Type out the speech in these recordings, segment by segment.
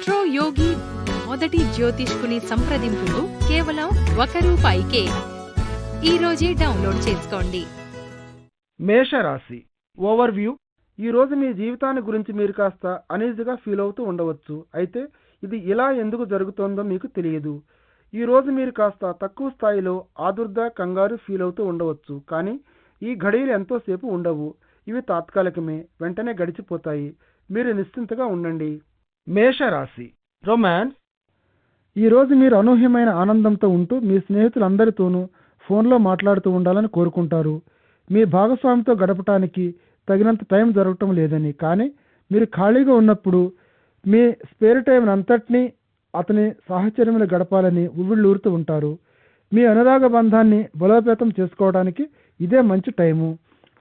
Astro యోగి మొదటి జ్యోతిష్కుని సంప్రదింపులు కేవలం ఒక రూపాయికే. ఈ రోజే డౌన్లోడ్ చేసుకోండి. మేషరాశి ఓవర్వ్యూ. ఈ రోజు మీ జీవితాన్ని గురించి మీరు కాస్త అనీజీగా ఫీల్ అవుతూ ఉండవచ్చు. అయితే ఇది ఇలా ఎందుకు జరుగుతోందో మీకు తెలియదు. ఈ రోజు మీరు కాస్త తక్కువ స్థాయిలో ఆదుర్ద కంగారు ఫీల్ అవుతూ ఉండవచ్చు. కానీ ఈ ఘడియలు ఎంతోసేపు ఉండవు. ఇవి తాత్కాలికమే. వెంటనే గడిచిపోతాయి. మీరు నిశ్చింతగా ఉండండి. మేషరాశి. రొమాన్స్ ఈరోజు మీరు అనూహ్యమైన ఆనందంతో ఉంటూ మీ స్నేహితులందరితోనూ ఫోన్లో మాట్లాడుతూ ఉండాలని కోరుకుంటారు. మీ భాగస్వామితో గడపటానికి తగినంత టైం దొరకటం లేదని. కానీ మీరు ఖాళీగా ఉన్నప్పుడు మీ స్పేర్ టైం అంతటినీ అతని సాహచర్యములు గడపాలని ఉవ్విళ్ళూరుతూ ఉంటారు. మీ అనురాగ బంధాన్ని బలోపేతం చేసుకోవడానికి ఇదే మంచి టైము.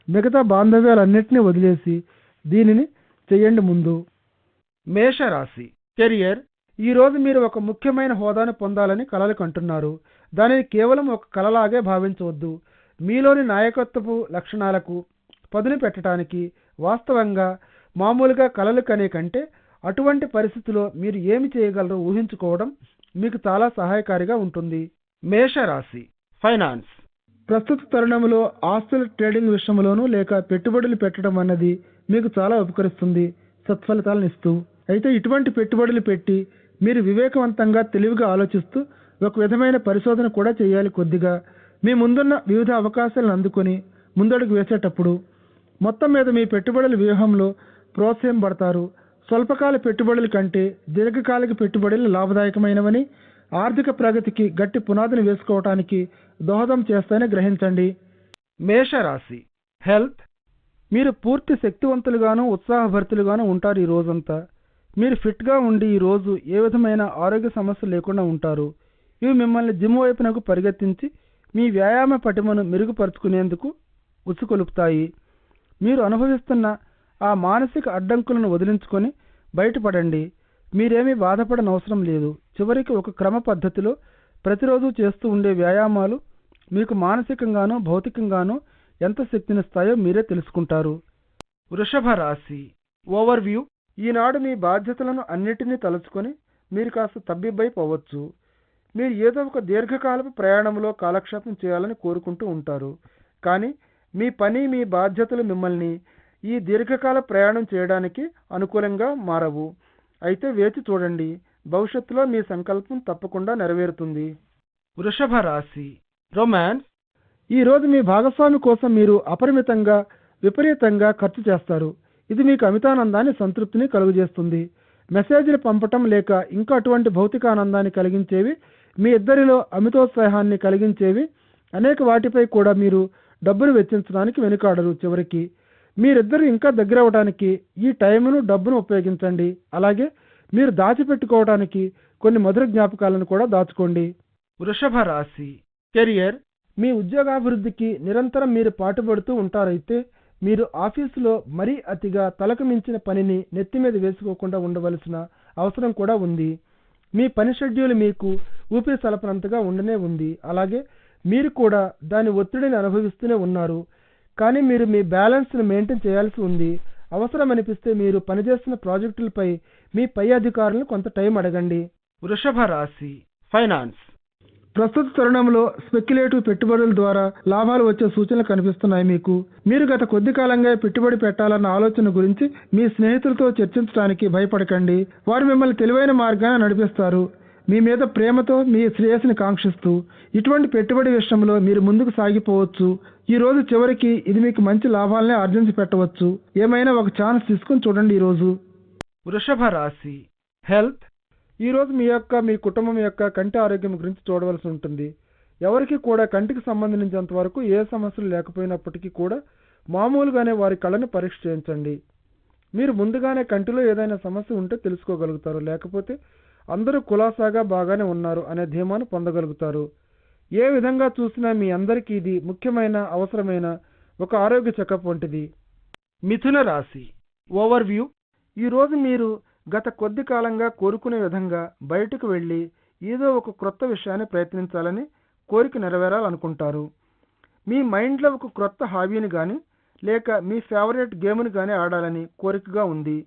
మిగతా బాంధవ్యాలన్నింటినీ వదిలేసి దీనిని చేయండి ముందు. మేషరాశి. కెరియర్. ఈరోజు మీరు ఒక ముఖ్యమైన హోదాను పొందాలని కలలు కంటున్నారు. దానిని కేవలం ఒక కలలాగే భావించవద్దు. మీలోని నాయకత్వపు లక్షణాలకు పదును పెట్టడానికి వాస్తవంగా మామూలుగా కలలు కనే కంటే అటువంటి పరిస్థితిలో మీరు ఏమి చేయగలరో ఊహించుకోవడం మీకు చాలా సహాయకారిగా ఉంటుంది. మేషరాశి. ఫైనాన్స్. ప్రస్తుత తరుణంలో ఆస్తుల ట్రేడింగ్ విషయంలోనూ లేక పెట్టుబడులు పెట్టడం అన్నది మీకు చాలా ఉపకరిస్తుంది. సత్ఫలితాలను ఇస్తూ అయితే ఇటువంటి పెట్టుబడులు పెట్టి మీరు వివేకవంతంగా తెలివిగా ఆలోచిస్తూ ఒక విధమైన పరిశోధన కూడా చేయాలి కొద్దిగా. మీ ముందున్న వివిధ అవకాశాలను అందుకొని ముందడుగు వేసేటప్పుడు మొత్తం మీద మీ పెట్టుబడుల వ్యూహంలో ప్రోత్సహింపబడతారు స్వల్పకాల పెట్టుబడుల కంటే దీర్ఘకాలిక పెట్టుబడులు లాభదాయకమైనవని ఆర్థిక ప్రగతికి గట్టి పునాదిని వేసుకోవటానికి దోహదం చేస్తాయని గ్రహించండి. మేషరాశి హెల్త్ మీరు పూర్తి శక్తివంతులుగాను ఉత్సాహభరితులుగాను ఉంటారు ఈ రోజంతా. మీరు ఫిట్గా ఉండి ఈ రోజు ఏ విధమైన ఆరోగ్య సమస్య లేకుండా ఉంటారు? ఇవి మిమ్మల్ని జిమ్ వైపునకు పరిగెత్తించి మీ వ్యాయామ పటిమను మెరుగుపరుచుకునేందుకు ఉసుకొలుపుతాయి మీరు అనుభవిస్తున్న ఆ మానసిక అడ్డంకులను వదిలించుకొని బయటపడండి. మీరేమీ బాధపడనవసరం లేదు. చివరికి ఒక క్రమ పద్ధతిలో ప్రతిరోజు చేస్తూ ఉండే వ్యాయామాలు మీకు మానసికంగానూ భౌతికంగానూ ఎంత శక్తినిస్తాయో మీరే తెలుసుకుంటారు. వృషభ రాశి ఓవర్వ్యూ ఈనాడు మీ బాధ్యతలను అన్నిటినీ తలుచుకొని మీరు కాస్త తబ్బిబ్బైపోవచ్చు. మీరు ఏదో ఒక దీర్ఘకాలపు ప్రయాణంలో కాలక్షేపం చేయాలని కోరుకుంటూ ఉంటారు. కానీ మీ పని మీ బాధ్యతలు మిమ్మల్ని ఈ దీర్ఘకాల ప్రయాణం చేయడానికి అనుకూలంగా మారవు. అయితే వేచి చూడండి భవిష్యత్తులో మీ సంకల్పం తప్పకుండా నెరవేరుతుంది. వృషభ రాశి రొమాన్స్. ఈరోజు మీ భాగస్వామి కోసం మీరు అపరిమితంగా విపరీతంగా ఖర్చు చేస్తారు. ఇది మీకు అమితానందాన్ని సంతృప్తిని కలుగజేస్తుంది. మెసేజ్లు పంపటం లేక ఇంకా అటువంటి భౌతిక ఆనందాన్ని కలిగించేవి మీ ఇద్దరిలో అమితోత్సాహాన్ని కలిగించేవి అనేక వాటిపై కూడా మీరు డబ్బును వెచ్చించడానికి వెనుకాడరు చివరికి. మీరిద్దరు ఇంకా దగ్గర అవడానికి ఈ టైమును డబ్బును ఉపయోగించండి. అలాగే మీరు దాచిపెట్టుకోవడానికి కొన్ని మధుర జ్ఞాపకాలను కూడా దాచుకోండి. వృషభ రాశి. కెరియర్. మీ ఉద్యోగాభివృద్ధికి నిరంతరం మీరు పాటుపడుతూ ఉంటారైతే మీరు ఆఫీసులో మరీ అతిగా తలకు మించిన పనిని నెత్తి మీద వేసుకోకుండా ఉండవలసిన అవసరం కూడా ఉంది. మీ పని షెడ్యూల్ మీకు ఊపిరి సలపనంతగా ఉండనే ఉంది. అలాగే మీరు కూడా దాని ఒత్తిడిని అనుభవిస్తూనే ఉన్నారు. కానీ మీరు మీ బ్యాలెన్స్ను మెయింటైన్ చేయాల్సి ఉంది. అవసరం అనిపిస్తే మీరు పనిచేస్తున్న ప్రాజెక్టులపై మీ పై అధికారులను కొంత టైం అడగండి. వృషభ రాశి ఫైనాన్స్. ప్రస్తుత తరుణంలో స్పెక్యులేటివ్ పెట్టుబడుల ద్వారా లాభాలు వచ్చే సూచనలు కనిపిస్తున్నాయి మీకు. మీరు గత కొద్ది కాలంగా పెట్టుబడి పెట్టాలన్న ఆలోచన గురించి మీ స్నేహితులతో చర్చించడానికి భయపడకండి. వారు మిమ్మల్ని తెలివైన మార్గాన్ని నడిపిస్తారు. మీ మీద ప్రేమతో మీ శ్రేయస్సుని కాంక్షిస్తూ ఇటువంటి పెట్టుబడి విషయంలో మీరు ముందుకు సాగిపోవచ్చు. ఈ రోజు చివరికి ఇది మీకు మంచి లాభాలనే ఆర్జించి పెట్టవచ్చు. ఏమైనా ఒక ఛాన్స్ తీసుకుని చూడండి ఈరోజు. వృషభ రాశి. హెల్త్ ఈరోజు మీ యొక్క మీ కుటుంబం యొక్క కంటి ఆరోగ్యం గురించి చూడవలసి ఉంటుంది. ఎవరికి కూడా కంటికి సంబంధించినంత వరకు ఏ సమస్యలు లేకపోయినప్పటికీ కూడా మామూలుగానే వారి కళను పరీక్ష చేయించండి. మీరు ముందుగానే కంటిలో ఏదైనా సమస్య ఉంటే తెలుసుకోగలుగుతారు. లేకపోతే అందరూ కులాసాగా బాగానే ఉన్నారు అనే ధీమాను పొందగలుగుతారు. ఏ విధంగా చూసినా మీ అందరికీ ఇది ముఖ్యమైన అవసరమైన ఒక ఆరోగ్య చెకప్ వంటిది. మిథున రాశి. ఓవర్వ్యూ ఈరోజు మీరు గత కొద్ది కాలంగా కోరుకునే విధంగా బయటకు వెళ్ళి ఏదో ఒక క్రొత్త విషయాన్ని ప్రయత్నించాలని కోరిక నెరవేరాలనుకుంటారు. మీ మైండ్లో ఒక క్రొత్త హాబీని కానీ లేక మీ ఫేవరెట్ గేమ్ని కానీ ఆడాలని కోరికగా ఉంది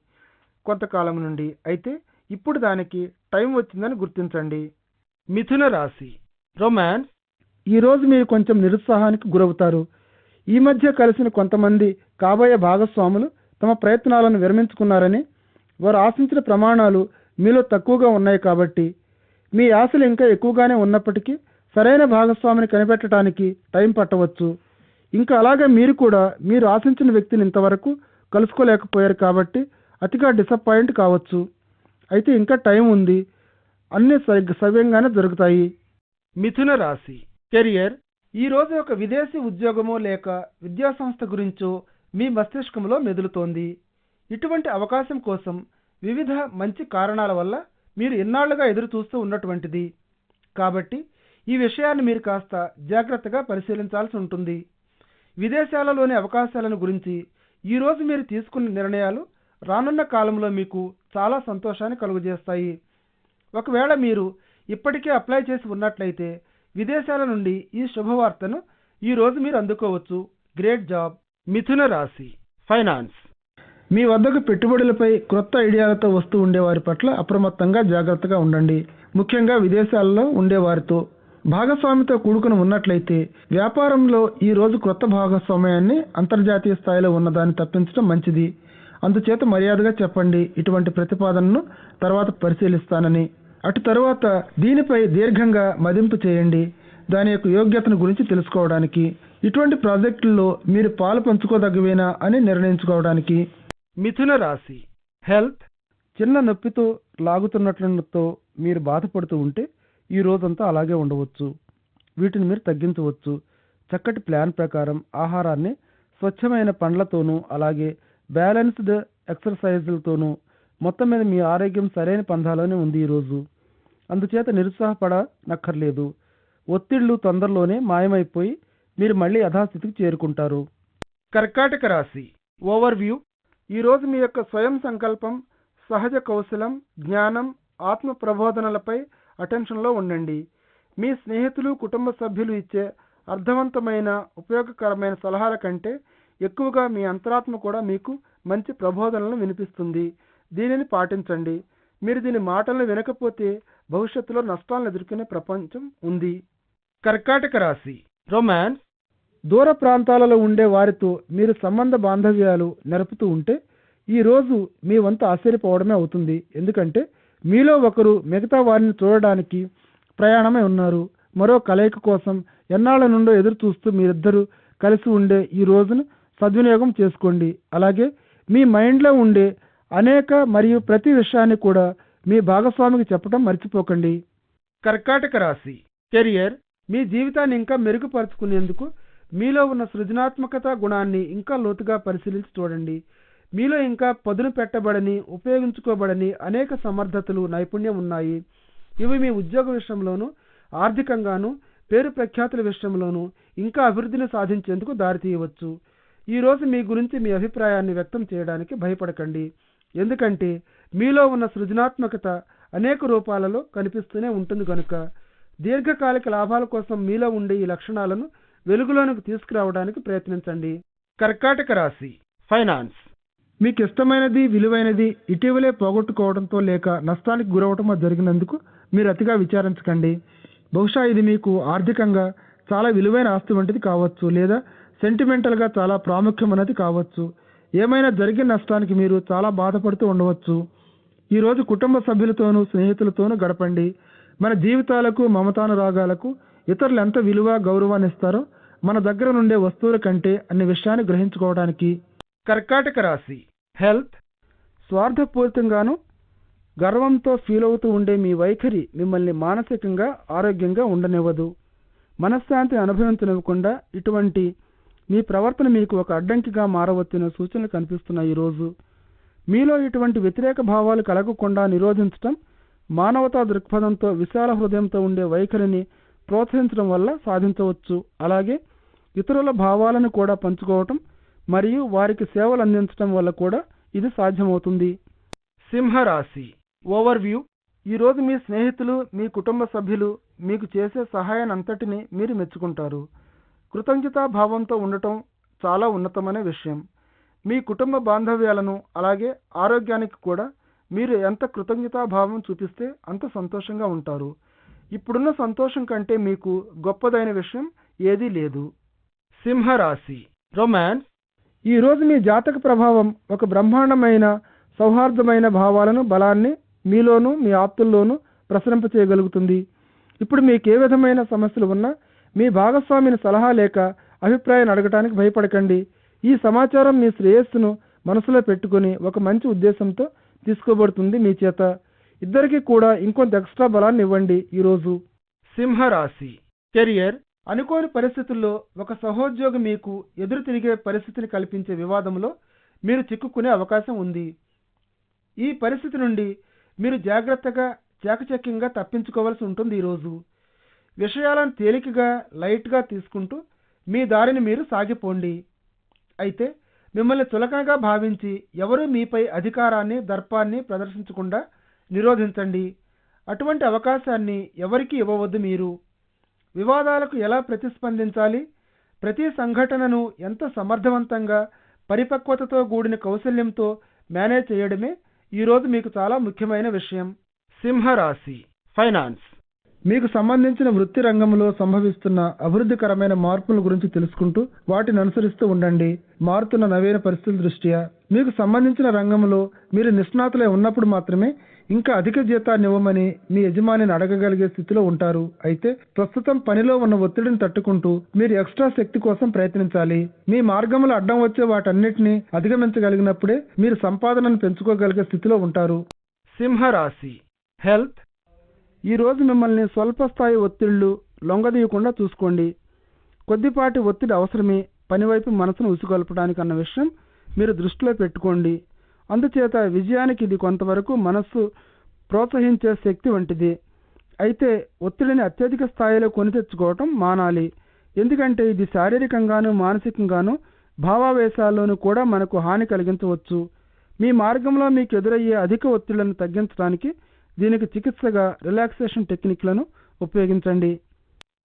కొంతకాలం నుండి. అయితే ఇప్పుడు దానికి టైం వచ్చిందని గుర్తించండి. మిథున రాశి రొమాన్స్. ఈరోజు మీరు కొంచెం నిరుత్సాహానికి గురవుతారు. ఈ మధ్య కలిసిన కొంతమంది కాబోయే భాగస్వాములు తమ ప్రయత్నాలను విరమించుకున్నారని వారు ఆశించిన ప్రమాణాలు మీలో తక్కువగా ఉన్నాయి కాబట్టి మీ ఆశలు ఇంకా ఎక్కువగానే ఉన్నప్పటికీ సరైన భాగస్వామిని కనిపెట్టడానికి టైం పట్టవచ్చు. ఇంకా అలాగే మీరు కూడా మీరు ఆశించిన వ్యక్తిని ఇంతవరకు కలుసుకోలేకపోయారు కాబట్టి అతిగా డిసప్పాయింట్ కావచ్చు. అయితే ఇంకా టైం ఉంది. అన్ని సరిగ్గా సవ్యంగానే జరుగుతాయి. మిథున రాశి కెరియర్. ఈ రోజు ఒక విదేశీ ఉద్యోగమో లేక విద్యాసంస్థ గురించో మీ మస్తిష్కంలో మెదులుతోంది. ఇటువంటి అవకాశం కోసం వివిధ మంచి కారణాల వల్ల మీరు ఎన్నాళ్ళుగా ఎదురు చూస్తూ ఉన్నటువంటిది. కాబట్టి ఈ విషయాన్ని మీరు కాస్త జాగ్రత్తగా పరిశీలించాల్సి ఉంటుంది. విదేశాలలోని అవకాశాలను గురించి ఈరోజు మీరు తీసుకున్న నిర్ణయాలు రానున్న కాలంలో మీకు చాలా సంతోషాన్ని కలుగజేస్తాయి. ఒకవేళ మీరు ఇప్పటికే అప్లై చేసి ఉన్నట్లయితే విదేశాల నుండి ఈ శుభవార్తను ఈ రోజు మీరు అందుకోవచ్చు. Great job. మిథున రాశి. ఫైనాన్స్. మీ వద్దకు పెట్టుబడులపై క్రొత్త ఐడియాలతో వస్తూ ఉండేవారి పట్ల అప్రమత్తంగా జాగ్రత్తగా ఉండండి. ముఖ్యంగా విదేశాల్లో ఉండేవారితో భాగస్వామితో కూడుకుని ఉన్నట్లయితే వ్యాపారంలో ఈ రోజు క్రొత్త భాగస్వామ్యాన్ని అంతర్జాతీయ స్థాయిలో ఉన్నదాన్ని తప్పించడం మంచిది. అందుచేత మర్యాదగా చెప్పండి. ఇటువంటి ప్రతిపాదనను తర్వాత పరిశీలిస్తానని. అటు తరువాత దీనిపై దీర్ఘంగా మదింపు చేయండి. దాని యొక్క యోగ్యతను గురించి తెలుసుకోవడానికి. ఇటువంటి ప్రాజెక్టుల్లో మీరు పాలు పంచుకోదగ్గవేనా అని నిర్ణయించుకోవడానికి. మిథున రాశి. హెల్త్ చిన్న నొప్పితో లాగుతున్నట్లతో మీరు బాధపడుతూ ఉంటే ఈ రోజంతా అలాగే ఉండవచ్చు. వీటిని మీరు తగ్గించవచ్చు. చక్కటి ప్లాన్ ప్రకారం ఆహారాన్ని స్వచ్ఛమైన పండ్లతోనూ అలాగే బ్యాలెన్స్డ్ ఎక్సర్సైజులతోనూ మొత్తం మీద మీ ఆరోగ్యం సరైన పంధాలోనే ఉంది ఈరోజు అందుచేత నిరుత్సాహపడ నక్కర్లేదు ఒత్తిళ్ళు తొందరలోనే మాయమైపోయి మీరు మళ్ళీ యథాస్థితికి చేరుకుంటారు. కర్కాటక రాశి. ఓవర్ వ్యూ ఈరోజు మీ యొక్క స్వయం సంకల్పం సహజ కౌశలం జ్ఞానం ఆత్మ ప్రబోధనలపై అటెన్షన్లో ఉండండి. మీ స్నేహితులు కుటుంబ సభ్యులు ఇచ్చే అర్థవంతమైన ఉపయోగకరమైన సలహాల కంటే ఎక్కువగా మీ అంతరాత్మ కూడా మీకు మంచి ప్రబోధనలను వినిపిస్తుంది. దీనిని పాటించండి. మీరు దీని మాటలను వినకపోతే భవిష్యత్తులో నష్టాలను ఎదుర్కొనే ప్రపంచం ఉంది. కర్కాటక రాశి. రొమాన్స్ దూర ప్రాంతాలలో ఉండే వారితో మీరు సంబంధ బాంధవ్యాలు నెరపుతూ ఉంటే ఈ రోజు మీ వంతు ఆశ్చర్యపోవడమే అవుతుంది. ఎందుకంటే మీలో ఒకరు మిగతా వారిని చూడడానికి ప్రయాణమై ఉన్నారు. మరో కలయిక కోసం ఎన్నాళ్ళ నుండో ఎదురు చూస్తూ మీరిద్దరూ కలిసి ఉండే ఈ రోజును సద్వినియోగం చేసుకోండి. అలాగే మీ మైండ్లో ఉండే అనేక మరియు ప్రతి విషయాన్ని కూడా మీ భాగస్వామికి చెప్పడం మర్చిపోకండి. కర్కాటక రాశి. కెరియర్ మీ జీవితాన్ని ఇంకా మెరుగుపరుచుకునేందుకు మీలో ఉన్న సృజనాత్మకత గుణాన్ని ఇంకా లోతుగా పరిశీలించి చూడండి. మీలో ఇంకా పదును పెట్టబడని ఉపయోగించుకోబడని అనేక సమర్థతలు నైపుణ్యం ఉన్నాయి. ఇవి మీ ఉద్యోగ విషయంలోనూ ఆర్థికంగాను పేరు ప్రఖ్యాతుల విషయంలోనూ ఇంకా అభివృద్ధిని సాధించేందుకు దారితీయవచ్చు ఈరోజు మీ గురించి మీ అభిప్రాయాన్ని వ్యక్తం చేయడానికి భయపడకండి. ఎందుకంటే మీలో ఉన్న సృజనాత్మకత అనేక రూపాలలో కనిపిస్తూనే ఉంటుంది కనుక దీర్ఘకాలిక లాభాల కోసం మీలో ఉండే ఈ లక్షణాలను వెలుగులోనికి తీసుకురావడానికి ప్రయత్నించండి. కర్కాటక రాశి ఫైనాన్స్. మీకు ఇష్టమైనది విలువైనది ఇటీవలే పోగొట్టుకోవడంతో లేక నష్టానికి గురవటం జరిగినందుకు మీరు అతిగా విచారించకండి. బహుశా ఇది మీకు ఆర్థికంగా చాలా విలువైన ఆస్తి వంటిది కావచ్చు లేదా సెంటిమెంటల్గా చాలా ప్రాముఖ్యమైనది కావచ్చు. ఏమైనా జరిగిన నష్టానికి మీరు చాలా బాధపడుతూ ఉండవచ్చు. ఈరోజు కుటుంబ సభ్యులతోనూ స్నేహితులతోనూ గడపండి. మన జీవితాలకు మమతానురాగాలకు ఇతరులు ఎంత విలువ గౌరవాన్ని ఇస్తారో మన దగ్గర నుండే వస్తువుల కంటే అనే విషయాన్ని గ్రహించుకోవడానికి. కర్కాటక రాశి. హెల్త్ స్వార్థపూరితంగాను గర్వంతో ఫీల్ అవుతూ ఉండే మీ వైఖరి మిమ్మల్ని మానసికంగా ఆరోగ్యంగా ఉండనివ్వదు. మనశ్శాంతిని అనుభవించనివ్వకుండా ఇటువంటి మీ ప్రవర్తన మీకు ఒక అడ్డంకిగా మారవచ్చిన సూచనలు కనిపిస్తున్నాయి ఈరోజు మీలో ఇటువంటి వ్యతిరేక భావాలు కలగకుండా నిరోధించటం మానవతా దృక్పథంతో విశాల హృదయంతో ఉండే వైఖరిని ప్రోత్సహించడం వల్ల సాధించవచ్చు. అలాగే ఇతరుల భావాలను కూడా పంచుకోవటం మరియు వారికి సేవలు అందించడం వల్ల కూడా ఇది సాధ్యమవుతుంది. సింహరాశి. ఓవర్ వ్యూ ఈరోజు మీ స్నేహితులు మీ కుటుంబ సభ్యులు మీకు చేసే సహాయాన్ని అంతటిని మీరు మెచ్చుకుంటారు. కృతజ్ఞతా భావంతో ఉండటం చాలా ఉన్నతమైన విషయం. మీ కుటుంబ బాంధవ్యాలను అలాగే ఆరోగ్యానికి కూడా మీరు ఎంత కృతజ్ఞతాభావం చూపిస్తే అంత సంతోషంగా ఉంటారు. ఇప్పుడున్న సంతోషం కంటే మీకు గొప్పదైన విషయం ఏదీ లేదు. సింహరాశి. రొమాన్స్. ఈ రోజు మీ జాతక ప్రభావం ఒక బ్రహ్మాండమైన సౌహార్దమైన భావాలను బలాన్ని మీలోనూ మీ ఆప్తుల్లోనూ ప్రసరింపచేయగలుగుతుంది ఇప్పుడు మీకు ఏ విధమైన సమస్యలు ఉన్నా మీ భాగస్వామిని సలహా లేక అభిప్రాయాన్ని అడగటానికి భయపడకండి. ఈ సమాచారం మీ శ్రేయస్సును మనసులో పెట్టుకుని ఒక మంచి ఉద్దేశంతో తీసుకోబడుతుంది మీ చేత. ఇద్దరికి కూడా ఇంకొంత ఎక్స్ట్రా బలాన్ని ఇవ్వండి ఈరోజు. సింహరాశి. కెరియర్. అనుకోని పరిస్థితుల్లో ఒక సహోద్యోగి మీకు ఎదురు తిరిగే పరిస్థితిని కల్పించే వివాదంలో మీరు చిక్కుకునే అవకాశం ఉంది. ఈ పరిస్థితి నుండి మీరు జాగ్రత్తగా చాకచక్యంగా తప్పించుకోవాల్సి ఉంటుంది ఈరోజు. విషయాలను తేలికగా లైట్గా తీసుకుంటూ మీ దారిని మీరు సాగిపోండి. అయితే మిమ్మల్ని చులకనగా భావించి ఎవరూ మీపై అధికారాన్ని దర్పాన్ని ప్రదర్శించకుండా నిరోధించండి. అటువంటి అవకాశాన్ని ఎవరికీ ఇవ్వవద్దు మీరు. వివాదాలకు ఎలా ప్రతిస్పందించాలి? ప్రతి సంఘటనను ఎంత సమర్థవంతంగా పరిపక్వతతో కూడిన కౌశల్యంతో మేనేజ్ చేయడమే ఈరోజు మీకు చాలా ముఖ్యమైన విషయం. సింహరాశి ఫైనాన్స్. మీకు సంబంధించిన వృత్తి రంగంలో సంభవిస్తున్న అభివృద్ధికరమైన మార్పుల గురించి తెలుసుకుంటూ వాటిని అనుసరిస్తూ ఉండండి. మారుతున్న నవీన పరిస్థితుల దృష్ట్యా మీకు సంబంధించిన రంగంలో మీరు నిష్ణాతులై ఉన్నప్పుడు మాత్రమే ఇంకా అధిక జీతాన్ని ఇవ్వమని మీ యజమానిని అడగగలిగే స్థితిలో ఉంటారు. అయితే ప్రస్తుతం పనిలో ఉన్న ఒత్తిడిని తట్టుకుంటూ మీరు ఎక్స్ట్రా శక్తి కోసం ప్రయత్నించాలి. మీ మార్గంలో అడ్డం వచ్చే వాటన్నిటిని అధిగమించగలిగినప్పుడే మీరు సంపాదనను పెంచుకోగలిగే స్థితిలో ఉంటారు. సింహరాశి హెల్త్. ఈ రోజు మిమ్మల్ని స్వల్ప స్థాయి ఒత్తిళ్ళు లొంగదీయకుండా చూసుకోండి. కొద్దిపాటి ఒత్తిడి అవసరమే. పనివైపు మనసును ఉసుగొల్పడానికి అన్న విషయం మీరు దృష్టిలో పెట్టుకోండి. అందుచేత విజయానికి ఇది కొంతవరకు మనస్సు ప్రోత్సహించే శక్తి వంటిది. అయితే ఒత్తిడిని అత్యధిక స్థాయిలో కొని తెచ్చుకోవటం మానాలి. ఎందుకంటే ఇది శారీరకంగాను మానసికంగాను భావావేశాల్లోనూ కూడా మనకు హాని కలిగించవచ్చు. మీ మార్గంలో మీకు ఎదురయ్యే అధిక ఒత్తిళ్ళను తగ్గించడానికి దీనికి చికిత్సగా రిలాక్సేషన్ టెక్నిక్లను ఉపయోగించండి.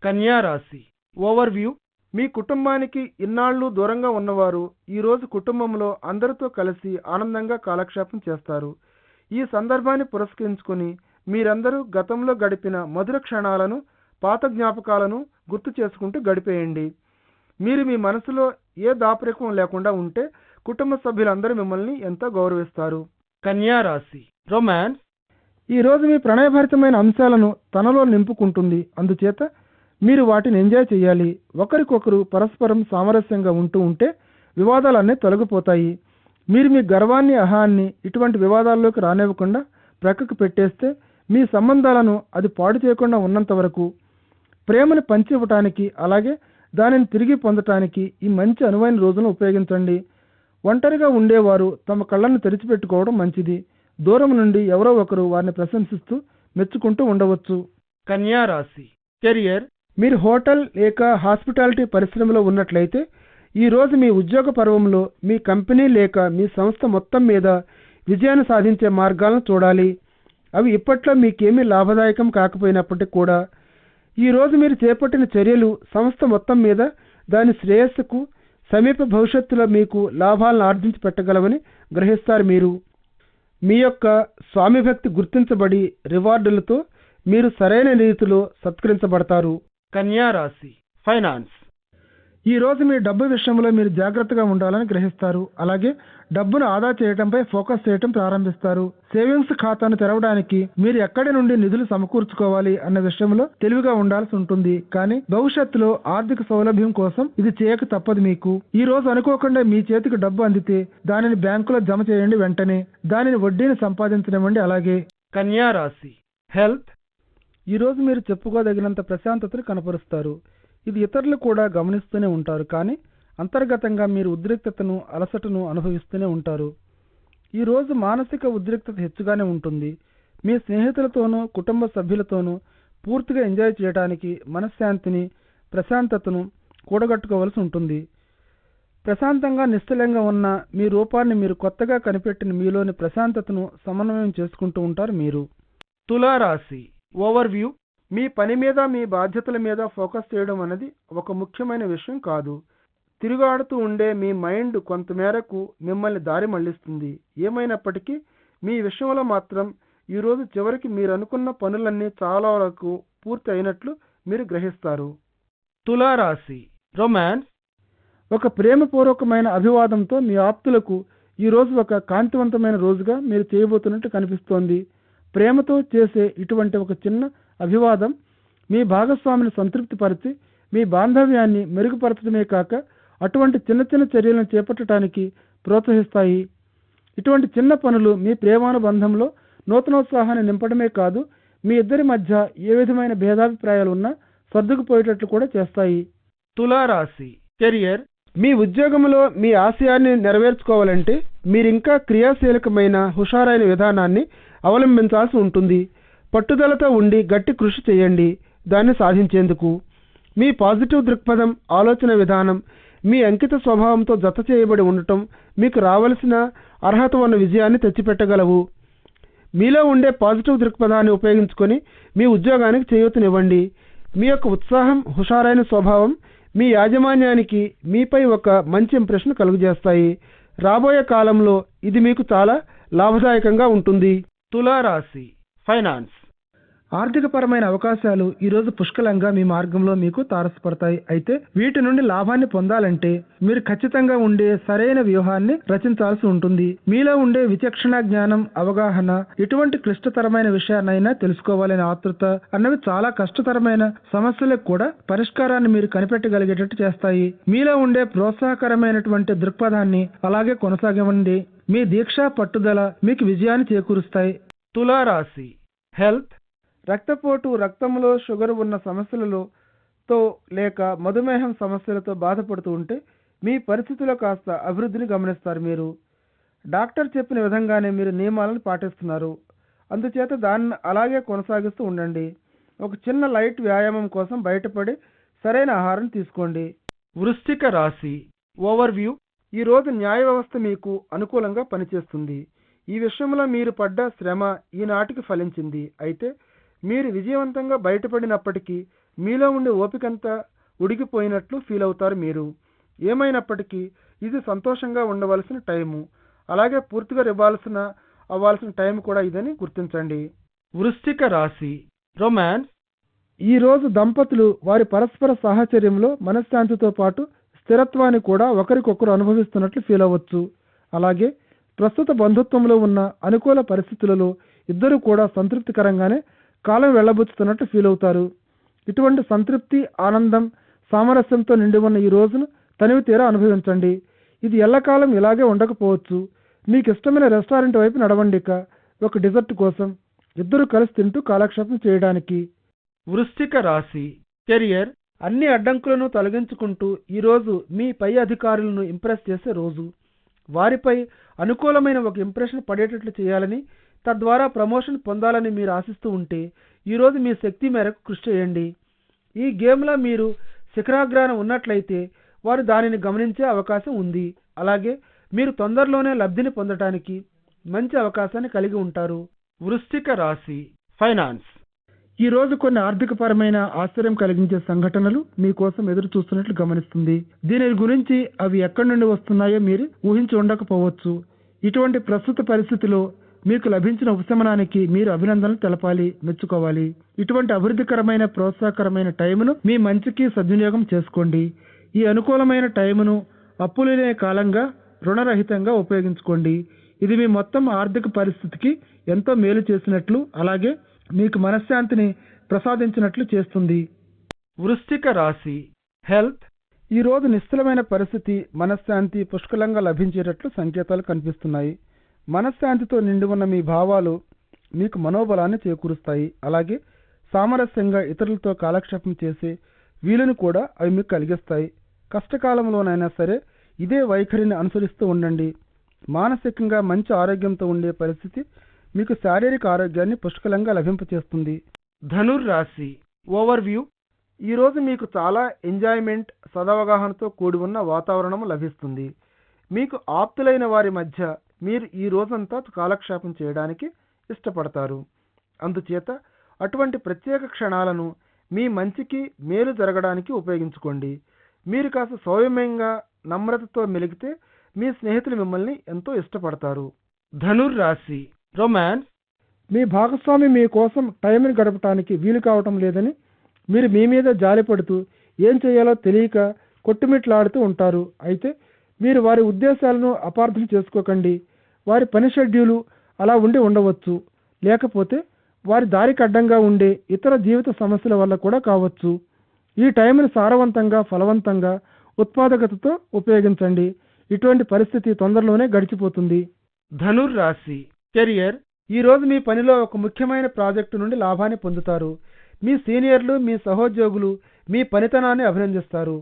కన్యా రాశి. ఓవర్ వ్యూ మీ కుటుంబానికి ఇన్నాళ్ళు దూరంగా ఉన్నవారు ఈ రోజు కుటుంబంలో అందరితో కలిసి ఆనందంగా కాలక్షేపం చేస్తారు. ఈ సందర్భాన్ని పురస్కరించుకొని మీరందరూ గతంలో గడిపిన మధుర క్షణాలను పాత జ్ఞాపకాలను గుర్తు చేసుకుంటూ గడిపేయండి. మీరు మీ మనసులో ఏ దాపరికం లేకుండా ఉంటే కుటుంబ సభ్యులందరూ మిమ్మల్ని ఎంతో గౌరవిస్తారు. కన్యా రాశి రొమాన్స్ ఈ రోజు మీ ప్రణయభరితమైన అంశాలను తనలో నింపుకుంటుంది. అందుచేత మీరు వాటిని ఎంజాయ్ చేయాలి. ఒకరికొకరు పరస్పరం సామరస్యంగా ఉంటూ ఉంటే వివాదాలన్నీ తొలగిపోతాయి. మీరు మీ గర్వాన్ని అహాన్ని ఇటువంటి వివాదాల్లోకి రానివ్వకుండా ప్రక్కకు పెట్టేస్తే మీ సంబంధాలను అది పాడు చేయకుండా ఉన్నంత వరకు ప్రేమను పంచి ఇవ్వటానికి అలాగే దానిని తిరిగి పొందటానికి ఈ మంచి అనువైన రోజును ఉపయోగించండి. ఒంటరిగా ఉండేవారు తమ కళ్ళను తెరిచిపెట్టుకోవడం మంచిది. దూరం నుండి ఎవరో ఒకరు వారిని ప్రశంసిస్తూ మెచ్చుకుంటూ ఉండవచ్చు. కన్యా రాశి. కెరియర్ మీరు హోటల్ లేక హాస్పిటాలిటీ పరిశ్రమలో ఉన్నట్లయితే ఈరోజు మీ ఉద్యోగ పర్వంలో మీ కంపెనీ లేక మీ సంస్థ మొత్తం మీద విజయాన్ని సాధించే మార్గాలను చూడాలి. అవి ఇప్పట్లో మీకేమీ లాభదాయకం కాకపోయినప్పటికీ కూడా ఈరోజు మీరు చేపట్టిన చర్యలు సంస్థ మొత్తం మీద దాని శ్రేయస్సుకు సమీప భవిష్యత్తులో మీకు లాభాలను ఆర్జించి పెట్టగలవని గ్రహిస్తారు మీరు. మీ యొక్క స్వామిభక్తి గుర్తించబడి రివార్డులతో మీరు సరైన రీతిలో సత్కరించబడతారు. కన్యా రాశి ఫైనాన్స్. ఈ రోజు మీ డబ్బు విషయంలో మీరు జాగ్రత్తగా ఉండాలని గ్రహిస్తారు. అలాగే డబ్బును ఆదా చేయడంపై ఫోకస్ చేయటం ప్రారంభిస్తారు. సేవింగ్స్ ఖాతాను తెరవడానికి మీరు ఎక్కడి నుండి నిధులు సమకూర్చుకోవాలి అన్న విషయంలో తెలివిగా ఉండాల్సి ఉంటుంది. కానీ భవిష్యత్తులో ఆర్థిక సౌలభ్యం కోసం ఇది చేయక తప్పదు మీకు. ఈ రోజు అనుకోకుండా మీ చేతికి డబ్బు అందితే దానిని బ్యాంకులో జమ చేయండి వెంటనే. దానిని వడ్డీని సంపాదించనివ్వండి అలాగే. కన్యా రాశి హెల్త్ ఈ రోజు మీరు చెప్పుకోదగినంత ప్రశాంతతను కనపరుస్తారు. ఇది ఇతరులు కూడా గమనిస్తూనే ఉంటారు కానీ అంతర్గతంగా మీరు ఉద్రిక్తతను అలసటను అనుభవిస్తూనే ఉంటారు. ఈరోజు మానసిక ఉద్రిక్తత హెచ్చుగానే ఉంటుంది. మీ స్నేహితులతోనూ కుటుంబ సభ్యులతోనూ పూర్తిగా ఎంజాయ్ చేయడానికి మనశ్శాంతిని ప్రశాంతతను కూడగట్టుకోవలసి ఉంటుంది. ప్రశాంతంగా నిశ్చలంగా ఉన్న మీ రూపాన్ని మీరు కొత్తగా కనిపెట్టిన మీలోని ప్రశాంతతను సమన్వయం చేసుకుంటూ ఉంటారు మీరు. తులారాశి ఓవర్ వ్యూ మీ పని మీద మీ బాధ్యతల మీద ఫోకస్ చేయడం అనేది ఒక ముఖ్యమైన విషయం కాదు. తిరుగాడుతూ ఉండే మీ మైండ్ కొంతమేరకు మిమ్మల్ని దారి మళ్ళిస్తుంది ఏమైనప్పటికీ మీ విషయంలో మాత్రం ఈరోజు చివరికి మీరు అనుకున్న పనులన్నీ చాలా వరకు పూర్తి అయినట్లు మీరు గ్రహిస్తారు. తులారాశి. రొమాన్స్. ఒక ప్రేమపూర్వకమైన అభివాదంతో మీ ఆప్తులకు ఈ రోజు ఒక కాంతివంతమైన రోజుగా మీరు చేయబోతున్నట్టు కనిపిస్తోంది. ప్రేమతో చేసే ఇటువంటి ఒక చిన్న అభివాదం మీ భాగస్వామిని సంతృప్తిపరిచి మీ బాంధవ్యాన్ని మెరుగుపరచడమే కాక అటువంటి చిన్న చిన్న చర్యలను చేపట్టడానికి ప్రోత్సహిస్తాయి. ఇటువంటి చిన్న పనులు మీ ప్రేమానుబంధంలో నూతనోత్సాహాన్ని నింపడమే కాదు మీ ఇద్దరి మధ్య ఏ విధమైన భేదాభిప్రాయాలు ఉన్నా సర్దుకుపోయేటట్లు కూడా చేస్తాయి. తులారాశి. కెరియర్. మీ ఉద్యోగంలో మీ ఆశయాన్ని నెరవేర్చుకోవాలంటే మీరింకా క్రియాశీలకమైన హుషారైన విధానాన్ని అవలంబించాల్సి ఉంటుంది. పట్టుదలతో ఉండి గట్టి కృషి చేయండి. దాన్ని సాధించేందుకు మీ పాజిటివ్ దృక్పథం ఆలోచన విధానం మీ అంకిత స్వభావంతో జత చేయబడి ఉండటం మీకు రావలసిన అర్హత ఉన్న విజయాన్ని తెచ్చిపెట్టగలవు. మీలో ఉండే పాజిటివ్ దృక్పథాన్ని ఉపయోగించుకొని మీ ఉద్యోగానికి చేయూతనివ్వండి. మీ యొక్క ఉత్సాహం హుషారైన స్వభావం మీ యాజమాన్యానికి మీపై ఒక మంచి ఇంప్రెషన్ కలుగజేస్తాయి. రాబోయే కాలంలో ఇది మీకు చాలా లాభదాయకంగా ఉంటుంది. తులారాశి ఫైనాన్స్ ఆర్థికపరమైన అవకాశాలు ఈరోజు పుష్కలంగా మీ మార్గంలో మీకు తారసపడతాయి. అయితే వీటి నుండి లాభాన్ని పొందాలంటే మీరు ఖచ్చితంగా ఉండే సరైన వ్యూహాన్ని రచించాల్సి ఉంటుంది. మీలో ఉండే విచక్షణ జ్ఞానం అవగాహన ఎటువంటి క్లిష్టతరమైన విషయాన్నైనా తెలుసుకోవాలనే ఆతృత అన్నవి చాలా కష్టతరమైన సమస్యలకు కూడా పరిష్కారాన్ని మీరు కనిపెట్టగలిగేటట్టు చేస్తాయి. మీలో ఉండే ప్రోత్సాహకరమైనటువంటి దృక్పథాన్ని అలాగే కొనసాగమండి మీ దీక్ష పట్టుదల మీకు విజయాన్ని చేకూరుస్తాయి. తులారాశి. హెల్త్ రక్తపోటు రక్తంలో షుగర్ ఉన్న సమస్యలతో లేక మధుమేహం సమస్యలతో బాధపడుతూ ఉంటే మీ పరిస్థితిలో కాస్త అభివృద్ధిని గమనిస్తారు మీరు. డాక్టర్ చెప్పిన విధంగానే మీరు నియమాలను పాటిస్తున్నారు. అందుచేత దాన్ని అలాగే కొనసాగిస్తూ ఉండండి. ఒక చిన్న లైట్ వ్యాయామం కోసం బయటపడి సరైన ఆహారం తీసుకోండి. వృశ్చిక రాశి ఓవర్వ్యూ. ఈ రోజు న్యాయ వ్యవస్థ మీకు అనుకూలంగా పనిచేస్తుంది. ఈ విషయంలో మీరు పడ్డ శ్రమ ఈనాటికి ఫలించింది. అయితే మీరు విజయవంతంగా బయటపడినప్పటికీ మీలో ఉండే ఓపికంతా ఉడికిపోయినట్లు ఫీల్ అవుతారు మీరు. ఏమైనప్పటికీ ఇది సంతోషంగా ఉండవలసిన టైము. అలాగే పూర్తిగా ఇవ్వాల్సిన అవ్వాల్సిన టైం కూడా ఇదని గుర్తించండి. వృశ్చిక రాశి రొమాన్స్ ఈ రోజు దంపతులు వారి పరస్పర సాహచర్యంలో మనశ్శాంతితో పాటు స్థిరత్వాన్ని కూడా ఒకరికొకరు అనుభవిస్తున్నట్లు ఫీల్ అవ్వచ్చు. అలాగే ప్రస్తుత బంధుత్వంలో ఉన్న అనుకూల పరిస్థితులలో ఇద్దరు కూడా సంతృప్తికరంగానే కాలం వెళ్ళబుచ్చుతున్నట్టు ఫీల్ అవుతారు. ఇటువంటి సంతృప్తి ఆనందం సామరస్యంతో నిండి ఉన్న ఈ రోజును తనివి తీరా అనుభవించండి. ఇది ఎల్లకాలం ఇలాగే ఉండకపోవచ్చు. మీకు ఇష్టమైన రెస్టారెంట్ వైపు నడవండిక ఒక డిజర్ట్ కోసం. ఇద్దరు కలిసి తింటూ కాలక్షేపం చేయడానికి. వృశ్చిక రాశి. కెరియర్ అన్ని అడ్డంకులను తొలగించుకుంటూ ఈరోజు మీ పై అధికారులను ఇంప్రెస్ చేసే రోజు. వారిపై అనుకూలమైన ఒక ఇంప్రెషన్ పడేటట్లు చేయాలని తద్వారా ప్రమోషన్ పొందాలని మీరు ఆశిస్తూ ఉంటే ఈరోజు మీ శక్తి మేరకు కృషి చేయండి. ఈ గేమ్లో మీరు శిఖరాగ్రాన ఉన్నట్లయితే వారు దానిని గమనించే అవకాశం ఉంది. అలాగే మీరు తొందరలోనే లబ్ధిని పొందటానికి మంచి అవకాశాన్ని కలిగి ఉంటారు. వృశ్చిక రాశి ఫైనాన్స్. ఈ రోజు కొన్ని ఆర్థికపరమైన ఆశ్చర్యం కలిగించే సంఘటనలు మీకోసం ఎదురు చూస్తున్నట్లు గమనిస్తుంది. దీని గురించి అవి ఎక్కడి నుండి వస్తున్నాయో మీరు ఊహించి ఉండకపోవచ్చు. ఇటువంటి ప్రస్తుత పరిస్థితిలో మీకు లభించిన ఉపశమనానికి మీరు అభినందనలు తెలపాలి మెచ్చుకోవాలి. ఇటువంటి అభివృద్ధికరమైన ప్రోత్సాహకరమైన టైమును మీ మంచికి సద్వినియోగం చేసుకోండి. ఈ అనుకూలమైన టైమును అప్పులు లేని కాలంగా రుణరహితంగా ఉపయోగించుకోండి. ఇది మీ మొత్తం ఆర్థిక పరిస్థితికి ఎంతో మేలు చేసినట్లు అలాగే మీకు మనశ్శాంతిని ప్రసాదించినట్లు చేస్తుంది. వృశ్చిక రాశి హెల్త్. ఈ రోజు నిశ్చలమైన పరిస్థితి మనశ్శాంతి పుష్కలంగా లభించేటట్లు సంకేతాలు కనిపిస్తున్నాయి. మనశ్శాంతితో నిండి ఉన్న మీ భావాలు మీకు మనోబలాన్ని చేకూరుస్తాయి. అలాగే సామరస్యంగా ఇతరులతో కాలక్షేపం చేసే వీలును కూడా అవి మీకు కలిగిస్తాయి. కష్టకాలంలోనైనా సరే ఇదే వైఖరిని అనుసరిస్తూ ఉండండి. మానసికంగా మంచి ఆరోగ్యంతో ఉండే పరిస్థితి మీకు శారీరక ఆరోగ్యాన్ని పుష్కలంగా లభింపచేస్తుంది. ధనుర్ రాశి ఓవర్వ్యూ ఈరోజు మీకు చాలా ఎంజాయ్మెంట్ సదవగాహనతో కూడి ఉన్న వాతావరణం లభిస్తుంది. మీకు ఆప్తులైన వారి మధ్య మీరు ఈ రోజంతా కాలక్షేపం చేయడానికి ఇష్టపడతారు. అందుచేత అటువంటి ప్రత్యేక క్షణాలను మీ మంచికి మేలు జరగడానికి ఉపయోగించుకోండి. మీరు కాస్త సౌమ్యంగా నమ్రతతో మెలిగితే మీ స్నేహితులు మిమ్మల్ని ఎంతో ఇష్టపడతారు. ధనుర్ రాశి రొమాన్స్. మీ భాగస్వామి మీ కోసం టైంని గడపటానికి వీలు కావటం లేదని మీరు మీ మీద జాలిపడుతూ ఏం చేయాలో తెలియక కొట్టుమిట్లాడుతూ ఉంటారు. అయితే మీరు వారి ఉద్దేశాలను అపార్థం చేసుకోకండి. వారి పని షెడ్యూలు అలా ఉండి ఉండవచ్చు. లేకపోతే వారి దారికి అడ్డంగా ఉండే ఇతర జీవిత సమస్యల వల్ల కూడా కావచ్చు. ఈ టైంను సారవంతంగా ఫలవంతంగా ఉత్పాదకతతో ఉపయోగించండి. ఇటువంటి పరిస్థితి తొందరలోనే గడిచిపోతుంది. ధనుర్ రాశి కెరియర్ ఈరోజు మీ పనిలో ఒక ముఖ్యమైన ప్రాజెక్టు నుండి లాభాన్ని పొందుతారు. మీ సీనియర్లు మీ సహోద్యోగులు మీ పనితనాన్ని అభినందిస్తారు.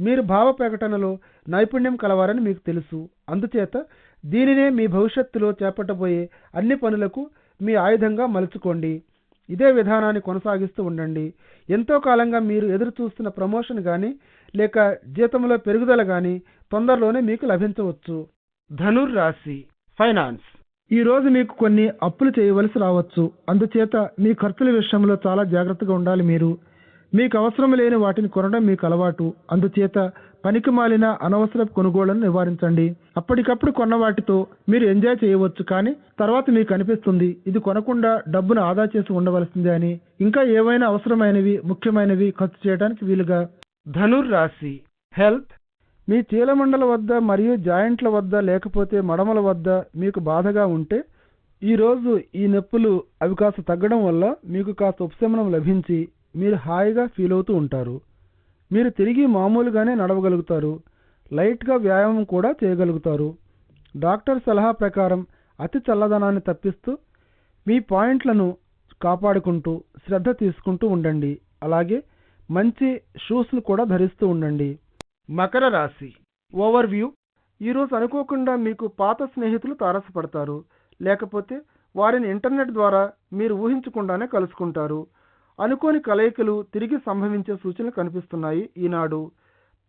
మీరు భావ ప్రకటనలో నైపుణ్యం కలవారని మీకు తెలుసు. అందుచేత దీనినే మీ భవిష్యత్తులో చేపట్టబోయే అన్ని పనులకు మీ ఆయుధంగా మలుచుకోండి. ఇదే విధానాన్ని కొనసాగిస్తూ ఉండండి. ఎంతో కాలంగా మీరు ఎదురు చూస్తున్న ప్రమోషన్ కానీ లేక జీతంలో పెరుగుదల కానీ తొందరలోనే మీకు లభించవచ్చు. ధనుర్ రాశి ఫైనాన్స్. ఈ రోజు మీకు కొన్ని అప్పులు చేయవలసి రావచ్చు. అందుచేత మీ ఖర్చుల విషయంలో చాలా జాగ్రత్తగా ఉండాలి మీరు. మీకు అవసరం లేని వాటిని కొనడం మీకు అలవాటు. అందుచేత పనికి మాలిన అనవసర కొనుగోళ్ళను నివారించండి. అప్పటికప్పుడు కొన్న వాటితో మీరు ఎంజాయ్ చేయవచ్చు కానీ తర్వాత మీకు అనిపిస్తుంది ఇది కొనకుండా డబ్బును ఆదా చేసి ఉండవలసిందే అని. ఇంకా ఏవైనా అవసరమైనవి ముఖ్యమైనవి ఖర్చు చేయడానికి వీలుగా. ధనుర్ రాశి హెల్త్. మీ చీలమండల వద్ద మరియు జాయింట్ల వద్ద లేకపోతే మడమల వద్ద మీకు బాధగా ఉంటే ఈరోజు ఈ నొప్పులు అవి కాస్త తగ్గడం వల్ల మీకు కాస్త ఉపశమనం లభించి మీరు హాయిగా ఫీల్ అవుతూ ఉంటారు. మీరు తిరిగి మామూలుగానే నడవగలుగుతారు. లైట్గా వ్యాయామం కూడా చేయగలుగుతారు. డాక్టర్ సలహా ప్రకారం అతి చల్లదనాన్ని తప్పిస్తూ మీ పాయింట్లను కాపాడుకుంటూ శ్రద్ధ తీసుకుంటూ ఉండండి. అలాగే మంచి షూస్ను కూడా ధరిస్తూ ఉండండి. మకర రాశి ఓవర్ వ్యూ ఈరోజు అనుకోకుండా మీకు పాత స్నేహితులు తారసపడతారు. లేకపోతే వారిని ఇంటర్నెట్ ద్వారా మీరు ఊహించకుండానే కలుసుకుంటారు. అనుకోని కలయికలు తిరిగి సంభవించే సూచనలు కనిపిస్తున్నాయి. ఈనాడు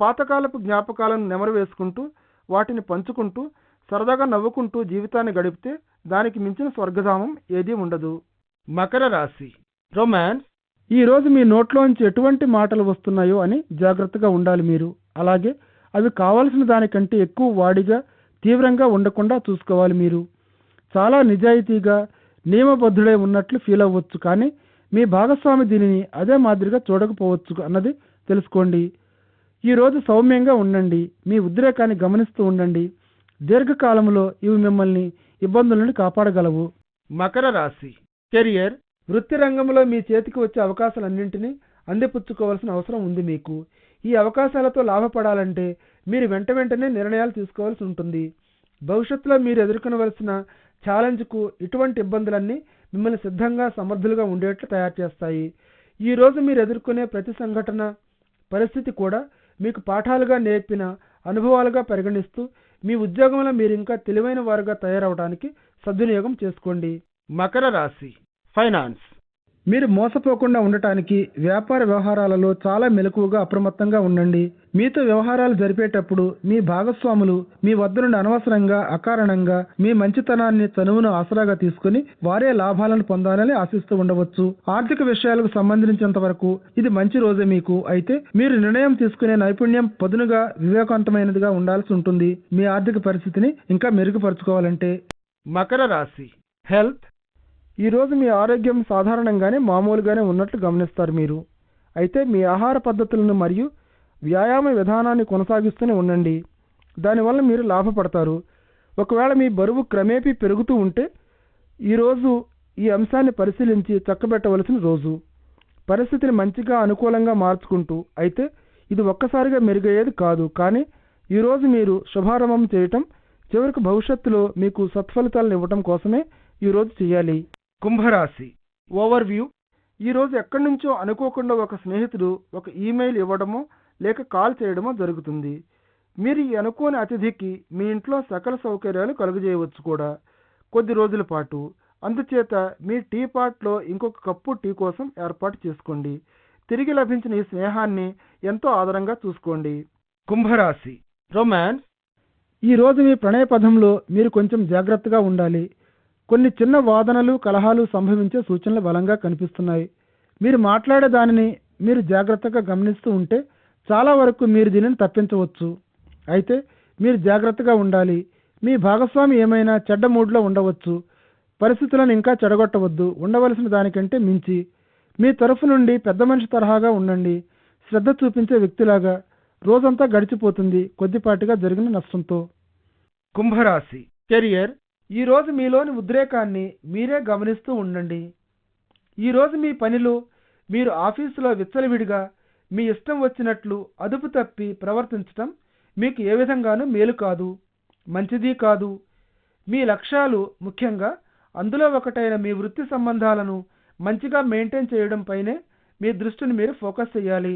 పాతకాలపు జ్ఞాపకాలను నెమరు వేసుకుంటూ వాటిని పంచుకుంటూ సరదాగా నవ్వుకుంటూ జీవితాన్ని గడిపితే దానికి మించిన స్వర్గధామం ఏదీ ఉండదు. మకర రాశి. రొమాన్స్. ఈ రోజు మీ నోట్లోంచి ఎటువంటి మాటలు వస్తున్నాయో అని జాగ్రత్తగా ఉండాలి మీరు. అలాగే అవి కావలసిన దానికంటే ఎక్కువ వాడిగా తీవ్రంగా ఉండకుండా చూసుకోవాలి మీరు. చాలా నిజాయితీగా నియమబద్ధుడై ఉన్నట్లు ఫీల్ అవ్వచ్చు కానీ మీ భాగస్వామి దీనిని అదే మాదిరిగా చూడకపోవచ్చు అన్నది తెలుసుకోండి. ఈరోజు సౌమ్యంగా ఉండండి. మీ ఉద్రేకాన్ని గమనిస్తూ ఉండండి. దీర్ఘకాలంలో ఇవి మిమ్మల్ని ఇబ్బందుల నుండి కాపాడగలవు. మకర రాశి. కెరియర్ వృత్తి రంగంలో మీ చేతికి వచ్చే అవకాశాలన్నింటినీ అందిపుచ్చుకోవాల్సిన అవసరం ఉంది మీకు. ఈ అవకాశాలతో లాభపడాలంటే మీరు వెంట వెంటనే నిర్ణయాలు తీసుకోవాల్సి ఉంటుంది. భవిష్యత్తులో మీరు ఎదుర్కొనవలసిన ఛాలెంజ్కు ఇటువంటి ఇబ్బందులన్నీ మిమ్మల్ని సిద్ధంగా సమర్థులుగా ఉండేట్లు తయారు చేస్తాయి. ఈ రోజు మీరు ఎదుర్కొనే ప్రతి సంఘటన పరిస్థితి కూడా మీకు పాఠాలుగా నేర్పిన అనుభవాలుగా పరిగణిస్తూ మీ ఉద్యోగంలో మీరు ఇంకా తెలివైన వారుగా తయారవడానికి సద్వినియోగం చేసుకోండి. మకర రాశి ఫైనాన్స్. మీరు మోసపోకుండా ఉండటానికి వ్యాపార వ్యవహారాలలో చాలా మెలకువగా అప్రమత్తంగా ఉండండి. మీతో వ్యవహారాలు జరిపేటప్పుడు మీ భాగస్వాములు మీ వద్ద నుండి అనవసరంగా అకారణంగా మీ మంచితనాన్ని చనువును ఆసరాగా తీసుకుని వారే లాభాలను పొందాలని ఆశిస్తూ ఉండవచ్చు. ఆర్థిక విషయాలకు సంబంధించినంత వరకు ఇది మంచి రోజే మీకు. అయితే మీరు నిర్ణయం తీసుకునే నైపుణ్యం పదునుగా వివేకవంతమైనదిగా ఉండాల్సి ఉంటుంది. మీ ఆర్థిక పరిస్థితిని ఇంకా మెరుగుపరుచుకోవాలంటే మకర రాశి. హెల్త్ ఈ రోజు మీ ఆరోగ్యం సాధారణంగానే మామూలుగానే ఉన్నట్లు గమనిస్తారు మీరు. అయితే మీ ఆహార పద్ధతులను మరియు వ్యాయామ విధానాన్ని కొనసాగిస్తూనే ఉండండి. దానివల్ల మీరు లాభపడతారు. ఒకవేళ మీ బరువు క్రమేపీ పెరుగుతూ ఉంటే ఈరోజు ఈ అంశాన్ని పరిశీలించి చక్కబెట్టవలసిన రోజు. పరిస్థితిని మంచిగా అనుకూలంగా మార్చుకుంటూ అయితే ఇది ఒక్కసారిగా మెరుగయ్యేది కాదు. కానీ ఈరోజు మీరు శుభారంభం చేయటం చివరికి భవిష్యత్తులో మీకు సత్ఫలితాలను ఇవ్వటం కోసమే ఈరోజు చేయాలి. కుంభరాశి. ఓవర్ వ్యూ ఈరోజు ఎక్కడి నుంచో అనుకోకుండా ఒక స్నేహితుడు ఒక ఈమెయిల్ ఇవ్వడమో లేక కాల్ చేయడమో జరుగుతుంది. మీరు ఈ అనుకోని అతిథికి మీ ఇంట్లో సకల సౌకర్యాలు కలుగజేయవచ్చు కూడా. కొద్ది రోజుల పాటు. అందుచేత మీ టీ పాట్లో ఇంకొక కప్పు టీ కోసం ఏర్పాటు చేసుకోండి. తిరిగి లభించిన ఈ స్నేహాన్ని ఎంతో ఆదరంగా చూసుకోండి. కుంభరాశి. రొమాన్స్. ఈ రోజు మీ ప్రణయ పదంలో మీరు కొంచెం జాగ్రత్తగా ఉండాలి. కొన్ని చిన్న వాదనలు కలహాలు సంభవించే సూచనలు బలంగా కనిపిస్తున్నాయి. మీరు మాట్లాడే దానిని మీరు జాగ్రత్తగా గమనిస్తూ ఉంటే చాలా వరకు మీరు దీనిని తప్పించవచ్చు. అయితే మీరు జాగ్రత్తగా ఉండాలి. మీ భాగస్వామి ఏమైనా చెడ్డ మూడ్లో ఉండవచ్చు. పరిస్థితులను ఇంకా చెడగొట్టవద్దు. ఉండవలసిన దానికంటే మించి. మీ తరఫు నుండి పెద్ద మనిషి తరహాగా ఉండండి. శ్రద్ధ చూపించే వ్యక్తిలాగా. రోజంతా గడిచిపోతుంది. కొద్దిపాటిగా జరిగిన నష్టంతో. కుంభరాశి. కెరియర్ ఈరోజు మీలోని ఉద్రేకాన్ని మీరే గమనిస్తూ ఉండండి. ఈరోజు మీ పనిలో మీరు ఆఫీసులో విచ్చలవిడిగా మీ ఇష్టం వచ్చినట్లు అదుపు తప్పి ప్రవర్తించటం మీకు ఏ విధంగానూ మేలు కాదు మంచిది కాదు. మీ లక్ష్యాలు ముఖ్యంగా అందులో ఒకటైన మీ వృత్తి సంబంధాలను మంచిగా మెయింటైన్ చేయడంపైనే మీ దృష్టిని మీరు ఫోకస్ చేయాలి.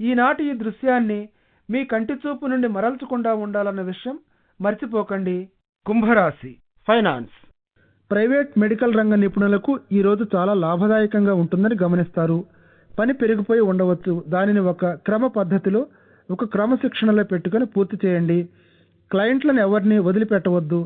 ఈనాటి ఈ దృశ్యాన్ని మీ కంటి చూపు నుండి మరల్చకుండా ఉండాలన్న విషయం మర్చిపోకండి. కుంభరాశి ఫైనాన్స్. ప్రైవేట్ మెడికల్ రంగ నిపుణులకు ఈ రోజు చాలా లాభదాయకంగా ఉంటుందని గమనిస్తారు. పని పెరిగిపోయి ఉండవచ్చు. దానిని ఒక క్రమ పద్ధతిలో ఒక క్రమశిక్షణలో పెట్టుకొని పూర్తి చేయండి. క్లయింట్లను ఎవరిని వదిలిపెట్టవద్దు.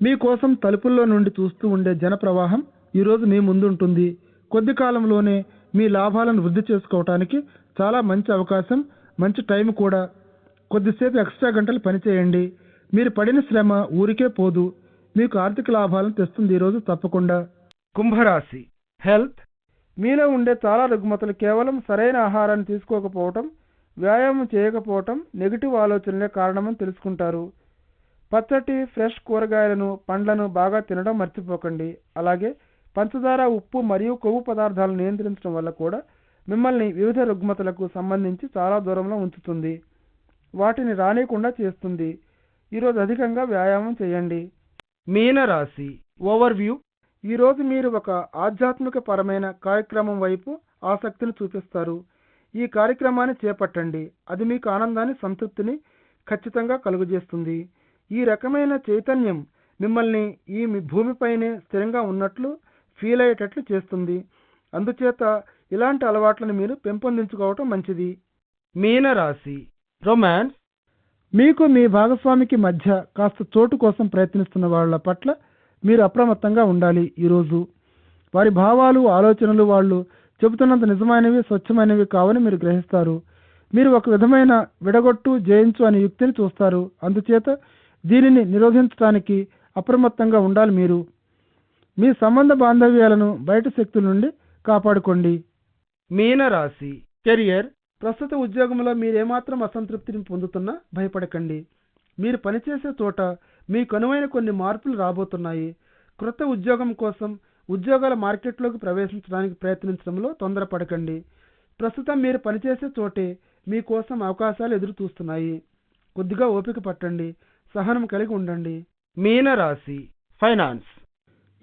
మీకోసం తలుపుల్లో నుండి చూస్తూ ఉండే జనప్రవాహం ఈరోజు మీ ముందుంటుంది కొద్ది కాలంలోనే మీ లాభాలను వృద్ధి చేసుకోవటానికి చాలా మంచి అవకాశం మంచి టైం కూడా. కొద్దిసేపు ఎక్స్ట్రా గంటలు పనిచేయండి మీరు పడిన శ్రమ ఊరికే పోదు. మీకు ఆర్థిక లాభాలను తెస్తుంది ఈరోజు తప్పకుండా. కుంభరాశి. హెల్త్. మీలో ఉండే చాలా రుగ్మతలు కేవలం సరైన ఆహారాన్ని తీసుకోకపోవటం వ్యాయామం చేయకపోవటం నెగిటివ్ ఆలోచనలే కారణమని తెలుసుకుంటారు. పచ్చటి ఫ్రెష్ కూరగాయలను పండ్లను బాగా తినడం మర్చిపోకండి. అలాగే పంచదార ఉప్పు మరియు కొవ్వు పదార్థాలను నియంత్రించడం వల్ల కూడా మిమ్మల్ని వివిధ రుగ్మతలకు సంబంధించి చాలా దూరంలో ఉంచుతుంది. వాటిని రానియకుండా చేస్తుంది. ఈరోజు అధికంగా వ్యాయామం చేయండి. మీనరాశి ఓవర్వ్యూ ఈరోజు మీరు ఒక ఆధ్యాత్మిక పరమైన కార్యక్రమం వైపు ఆసక్తిని చూపిస్తారు. ఈ కార్యక్రమాన్ని చేపట్టండి. అది మీకు ఆనందాన్ని సంతృప్తిని ఖచ్చితంగా కలుగజేస్తుంది. ఈ రకమైన చైతన్యం మిమ్మల్ని ఈ మీ భూమిపైనే స్థిరంగా ఉన్నట్లు ఫీల్ అయ్యేటట్లు చేస్తుంది. అందుచేత ఇలాంటి అలవాట్లను మీరు పెంపొందించుకోవటం మంచిది. మీనరాశి. రొమాన్స్. మీకు మీ భాగస్వామికి మధ్య కాస్త చోటు కోసం ప్రయత్నిస్తున్న వాళ్ళ పట్ల మీరు అప్రమత్తంగా ఉండాలి ఈరోజు. వారి భావాలు ఆలోచనలు వాళ్ళు చెబుతున్నంత నిజమైనవి స్వచ్ఛమైనవి కావని మీరు గ్రహిస్తారు. మీరు ఒక విధమైన విడగొట్టు జయించు అనే యుక్తిని చూస్తారు. అందుచేత దీనిని నిరోధించడానికి అప్రమత్తంగా ఉండాలి మీరు. మీ సంబంధ బాంధవ్యాలను బయట శక్తుల నుండి కాపాడుకోండి. మీనరాశి కెరియర్ ప్రస్తుత ఉద్యోగంలో మీరేమాత్రం అసంతృప్తిని పొందుతున్నా భయపడకండి. మీరు పనిచేసే చోట మీకు అనువైన కొన్ని మార్పులు రాబోతున్నాయి. క్రొత్త ఉద్యోగం కోసం ఉద్యోగాల మార్కెట్లోకి ప్రవేశించడానికి ప్రయత్నించడంలో తొందరపడకండి. ప్రస్తుతం మీరు పనిచేసే చోటే మీకోసం అవకాశాలు ఎదురు చూస్తున్నాయి కొద్దిగా ఓపిక పట్టండి. సహనం కలిగి ఉండండి. మీనరాశి ఫైనాన్స్.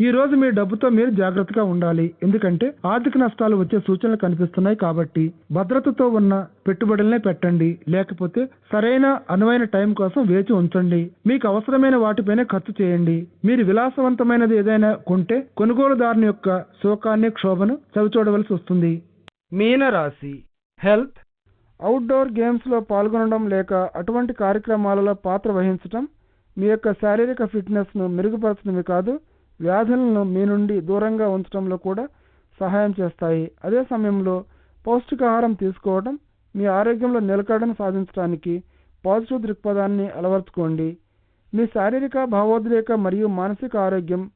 ఈ రోజు మీ డబ్బుతో మీరు జాగ్రత్తగా ఉండాలి. ఎందుకంటే ఆర్థిక నష్టాలు వచ్చే సూచనలు కనిపిస్తున్నాయి కాబట్టి భద్రతతో ఉన్న పెట్టుబడులనే పెట్టండి. లేకపోతే సరైన అనువైన టైం కోసం వేచి ఉంచండి. మీకు అవసరమైన వాటిపైనే ఖర్చు చేయండి. మీరు విలాసవంతమైనది ఏదైనా కొంటే కొనుగోలుదారుని యొక్క శోకాన్ని క్షోభను చవిచూడవలసి వస్తుంది. మీనరాశి. హెల్త్. అవుట్డోర్ గేమ్స్లో పాల్గొనడం లేక అటువంటి కార్యక్రమాలలో పాత్ర వహించటం మీ యొక్క శారీరక ఫిట్నెస్ను మెరుగుపరచడమే కాదు వ్యాధులను మీ నుండి దూరంగా ఉంచడంలో కూడా సహాయం చేస్తాయి. అదే సమయంలో పౌష్టికాహారం తీసుకోవడం మీ ఆరోగ్యంలో నిలకడను సాధించడానికి పాజిటివ్ దృక్పథాన్ని అలవర్చుకోండి. మీ శారీరక భావోద్రేక మరియు మానసిక ఆరోగ్యం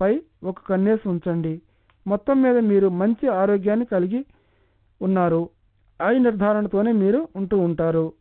పై ఒక కన్నేసి ఉంచండి. మొత్తం మీద మీరు మంచి ఆరోగ్యాన్ని కలిగి ఉన్నారు. ఆ నిర్ధారణతోనే మీరు ఉంటూ ఉంటారు.